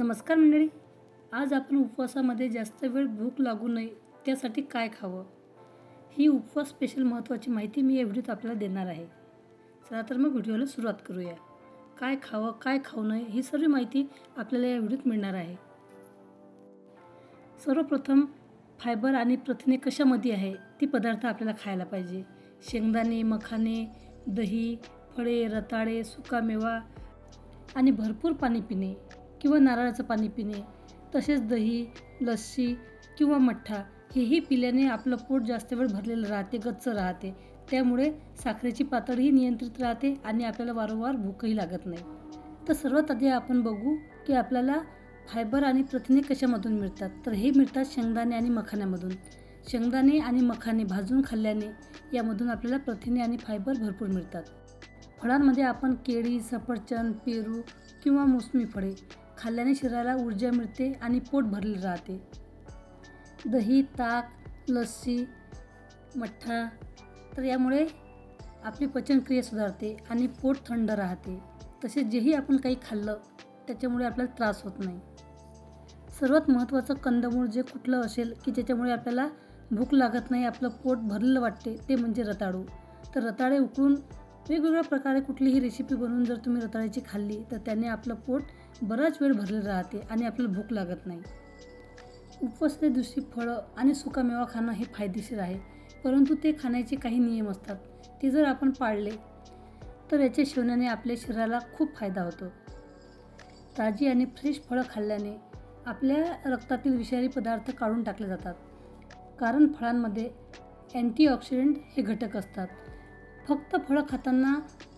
नमस्कार मंडळी. आज आपण उपवासामध्ये जास्त वेळ भूक लागू नये त्यासाठी काय खावं? ही उपवास स्पेशल महत्त्वाची माहिती मी या व्हिडिओत आपल्याला देणार आहे. चला तर मग व्हिडिओला सुरुवात करूया. काय खावं काय खाऊ नये ही सर्व माहिती आपल्याला या व्हिडिओत मिळणार आहे. सर्वप्रथम फायबर आणि प्रथिने कशामध्ये आहे ती पदार्थ आपल्याला खायला पाहिजे. शेंगदाणे मखाने दही फळे रताळे सुकामेवा आणि भरपूर पाणी पिणे. किंवा नारळाचं पाणी पिणे तसेच दही लस्सी किंवा मठ्ठा हेही पिल्याने आपलं पोट जास्त वेळ भरलेलं राहते गच्च राहते. त्यामुळे साखरेची पातळीही नियंत्रित राहते आणि आपल्याला वारंवार भूकही लागत नाही. तर सर्वात आधी आपण बघू की आपल्याला फायबर आणि प्रथिने कशामधून मिळतात. तर हे मिळतात शेंगदाणे आणि मखाण्यामधून. शेंगदाणे आणि मखाणे भाजून खाल्ल्याने यामधून आपल्याला प्रथिने आणि फायबर भरपूर मिळतात. फळांमध्ये आपण केळी सफरचंद पेरू किंवा मोसमी फळे खाल्ल्याने शरीराला ऊर्जा मिळते आणि पोट भरले राहते. दही ताक लस्सी मठ्ठा तर यामुळे आपली पचनक्रिया सुधारते आणि पोट थंड राहते. तसेच जेही आपण काही खाल्लं त्याच्यामुळे आपल्याला त्रास होत नाही. सर्वात महत्त्वाचं कंदमूळ जे कुठलं असेल की ज्याच्यामुळे आपल्याला भूक लागत नाही आपलं पोट भरलेलं वाटते ते म्हणजे रताळू. तर रताळे उकळून वेगवेगळ्या प्रकारे कुठलीही रेसिपी बनवून जर तुम्ही रताळ्याची खाल्ली तर त्याने आपलं पोट बराच वेळ भरलेलं राहते आणि आपल्याला भूक लागत नाही. उपवासाच्या दिवशी फळं आणि सुकामेवा खाणं हे फायदेशीर आहे परंतु ते खाण्याचे काही नियम असतात. ते जर आपण पाळले तर याच्या सेवनाने आपल्या शरीराला खूप फायदा होतो. ताजी आणि फ्रेश फळं खाल्ल्याने आपल्या रक्तातील विषारी पदार्थ काढून टाकले जातात. कारण फळांमध्ये अँटीऑक्सिडंट हे घटक असतात. फक्त फळं खाताना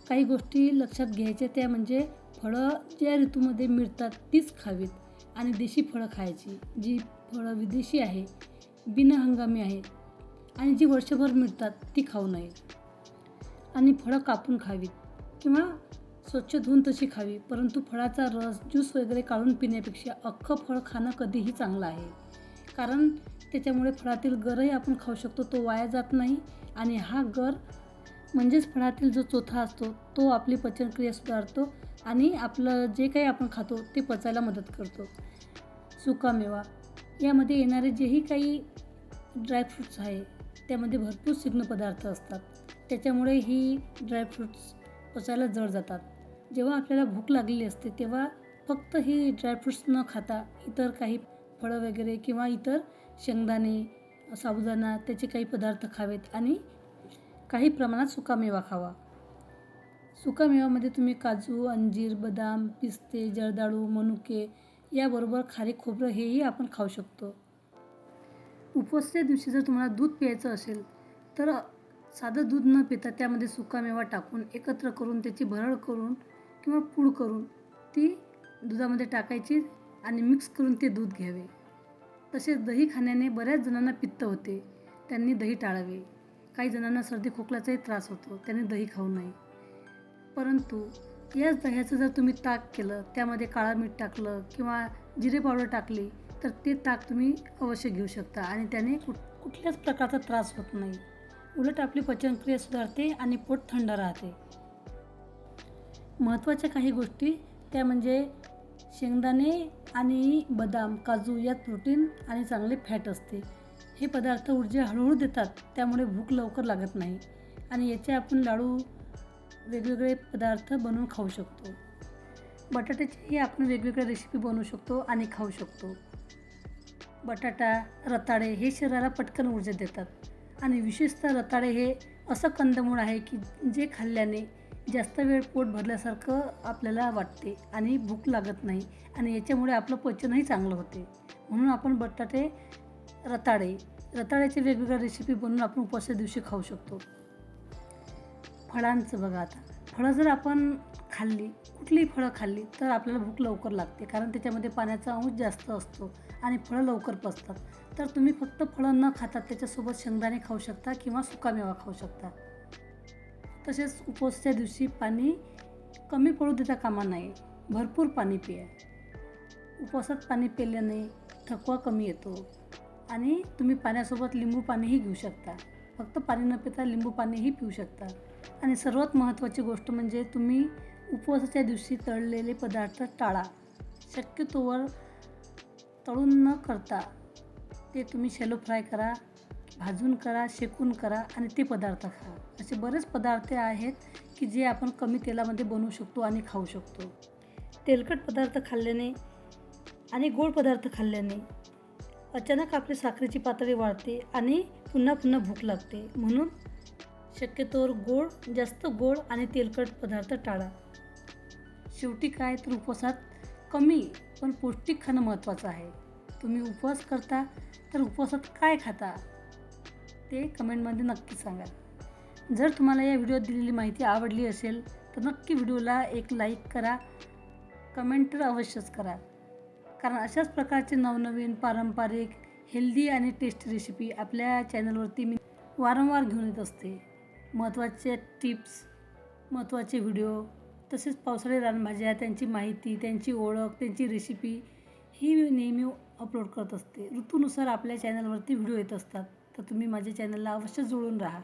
काही गोष्टी लक्षात घ्यायच्या त्या म्हणजे फळं ज्या ऋतूमध्ये मिळतात तीच खावीत आणि देशी फळं खायची जी फळं विदेशी आहे बिनहंगामी आहे आणि जी वर्षभर मिळतात ती खाऊ नये. आणि फळं कापून खावीत किंवा स्वच्छ धुवून तशी खावी परंतु फळाचा रस ज्यूस वगैरे काढून पिण्यापेक्षा अख्खं फळ खाणं कधीही चांगलं आहे. कारण त्याच्यामुळे फळातील गरही आपण खाऊ शकतो तो वाया जात नाही आणि हा गर म्हणजेच फळातील जो चोथा असतो तो आपली पचनक्रिया सुधारतो आणि आपलं जे काही आपण खातो ते पचायला मदत करतो. सुकामेवा यामध्ये येणारे जेही काही ड्रायफ्रूट्स आहे त्यामध्ये भरपूर सिग्न पदार्थ असतात. त्याच्यामुळे ही ड्रायफ्रूट्स पचायला जड जातात. जेव्हा आपल्याला भूक लागलेली असते तेव्हा फक्त ही ड्रायफ्रूट्स न खाता इतर काही फळं वगैरे किंवा इतर शेंगदाणे साबुदाणा त्याचे काही पदार्थ खावेत आणि काही प्रमाणात सुकामेवा खावा. सुकामेवामध्ये तुम्ही काजू अंजीर बदाम पिस्ते जर्दाळू मनुके याबरोबर खारी खोबरं हेही आपण खाऊ शकतो. उपवासाच्या दिवशी जर तुम्हाला दूध प्यायचं असेल तर साधं दूध न पिता त्यामध्ये सुकामेवा टाकून एकत्र करून त्याची भरड करून किंवा पूड करून ती दुधामध्ये टाकायची आणि मिक्स करून ते दूध घ्यावे. तसेच दही खाण्याने बऱ्याच जणांना पित्त होते त्यांनी दही टाळावे. काही जणांना सर्दी खोकल्याचाही त्रास होतो त्याने दही खाऊ नये. परंतु याच दह्याचं जर तुम्ही ताक केलं त्यामध्ये काळा मीठ टाकलं किंवा जिरे पावडर टाकली तर ते ताक तुम्ही अवश्य घेऊ शकता आणि त्याने कुठ कुठल्याच प्रकारचा त्रास होत नाही. उलट आपली पचनक्रिया सुधारते आणि पोट थंड राहते. महत्त्वाच्या काही गोष्टी त्या म्हणजे शेंगदाणे आणि बदाम काजू यात प्रोटीन आणि चांगले फॅट असते. हे पदार्थ ऊर्जा हळूहळू देतात त्यामुळे भूक लवकर लागत नाही. आणि याचे आपण लाडू वेगवेगळे पदार्थ बनवून खाऊ शकतो. बटाट्याचीही आपण वेगवेगळ्या रेसिपी बनवू शकतो आणि खाऊ शकतो. बटाटा रताळे हे शरीराला पटकन ऊर्जा देतात. आणि विशेषतः रताळे हे असं कंदमूळ आहे की जे खाल्ल्याने जास्त वेळ पोट भरल्यासारखं आपल्याला वाटते आणि भूक लागत नाही आणि याच्यामुळे आपलं पचनही चांगलं होते. म्हणून आपण बटाटे रताळे रताळ्याची वेगवेगळ्या रेसिपी बनवून आपण उपवासाच्या दिवशी खाऊ शकतो. फळांचं बघा आता. फळं जर आपण खाल्ली कुठलीही फळं खाल्ली तर आपल्याला भूक लवकर लागते. कारण त्याच्यामध्ये पाण्याचा अंश जास्त असतो आणि फळं लवकर पचतात. तर तुम्ही फक्त फळं न खाता त्याच्यासोबत शेंगदाणे खाऊ शकता किंवा सुकामेवा खाऊ शकता. तसेच उपवासाच्या दिवशी पाणी कमी पडू देता कामा नाही भरपूर पाणी पिया. उपवासात पाणी पिल्याने थकवा कमी येतो. आणि तुम्ही पाण्यासोबत लिंबू पाणीही घेऊ शकता. फक्त पाणी न पिता लिंबू पाणीही पिऊ शकता. आणि सर्वात महत्त्वाची गोष्ट म्हणजे तुम्ही उपवासाच्या दिवशी तळलेले पदार्थ टाळा. शक्यतोवर तळून न करता ते तुम्ही शेलो फ्राय करा भाजून करा शेकून करा आणि ते पदार्थ खा. असे बरेच पदार्थ आहेत की जे आपण कमी तेलामध्ये बनवू शकतो आणि खाऊ शकतो. तेलकट पदार्थ खाल्ल्याने आणि गोड पदार्थ खाल्ल्याने अचानक आपली साखरेची पातळी वाढते आणि पुन्हा पुन्हा भूक लागते. म्हणून शक्यतोवर गोड जास्त गोड आणि तेलकट पदार्थ टाळा. शेवटी काय तर उपवासात कमी पण पौष्टिक खाणं महत्त्वाचं आहे. तुम्ही उपवास करता तर उपवासात काय खाता? ते कमेंटमध्ये नक्की सांगा. जर तुम्हाला या व्हिडिओत दिलेली माहिती आवडली असेल तर नक्की व्हिडिओला एक लाईक करा. कमेंट तर अवश्यच करा. कारण अशाच प्रकारचे नवनवीन पारंपरिक हेल्दी आणि टेस्टी रेसिपी आपल्या चॅनलवरती मी वारंवार घेऊन येत असते. महत्त्वाचे टिप्स महत्त्वाचे व्हिडिओ तसेच पावसाळी रानभाज्या त्यांची माहिती त्यांची ओळख त्यांची रेसिपी ही मी नेहमी अपलोड करत असते. ऋतूनुसार आपल्या चॅनलवरती व्हिडिओ येत असतात. तर तुम्ही माझ्या चॅनलला अवश्य जुळून राहा.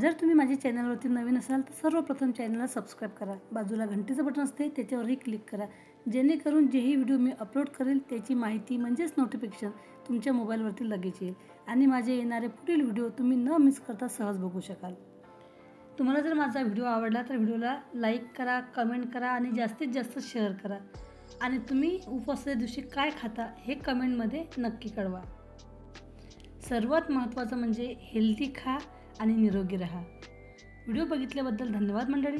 जर तुम्ही माझ्या चॅनलवरती नवीन असाल तर सर्वप्रथम चॅनलला सबस्क्राईब करा. बाजूला घंटेचं बटन असते त्याच्यावरही क्लिक करा. जेणेकरून जेही व्हिडिओ मी अपलोड करेल त्याची माहिती म्हणजेच नोटिफिकेशन तुमच्या मोबाईलवरती लगेच येईल. आणि माझे येणारे पुढील व्हिडिओ तुम्ही न मिस करता सहज बघू शकाल. तुम्हाला जर माझा व्हिडिओ आवडला तर व्हिडिओला लाईक करा कमेंट करा आणि जास्तीत जास्त शेअर करा. आणि तुम्ही उपवासाच्या दिवशी काय खाता हे कमेंटमध्ये नक्की कळवा. सर्वात महत्त्वाचं म्हणजे हेल्दी खा आणि निरोगी राहा. व्हिडिओ बघितल्याबद्दल धन्यवाद मंडळी.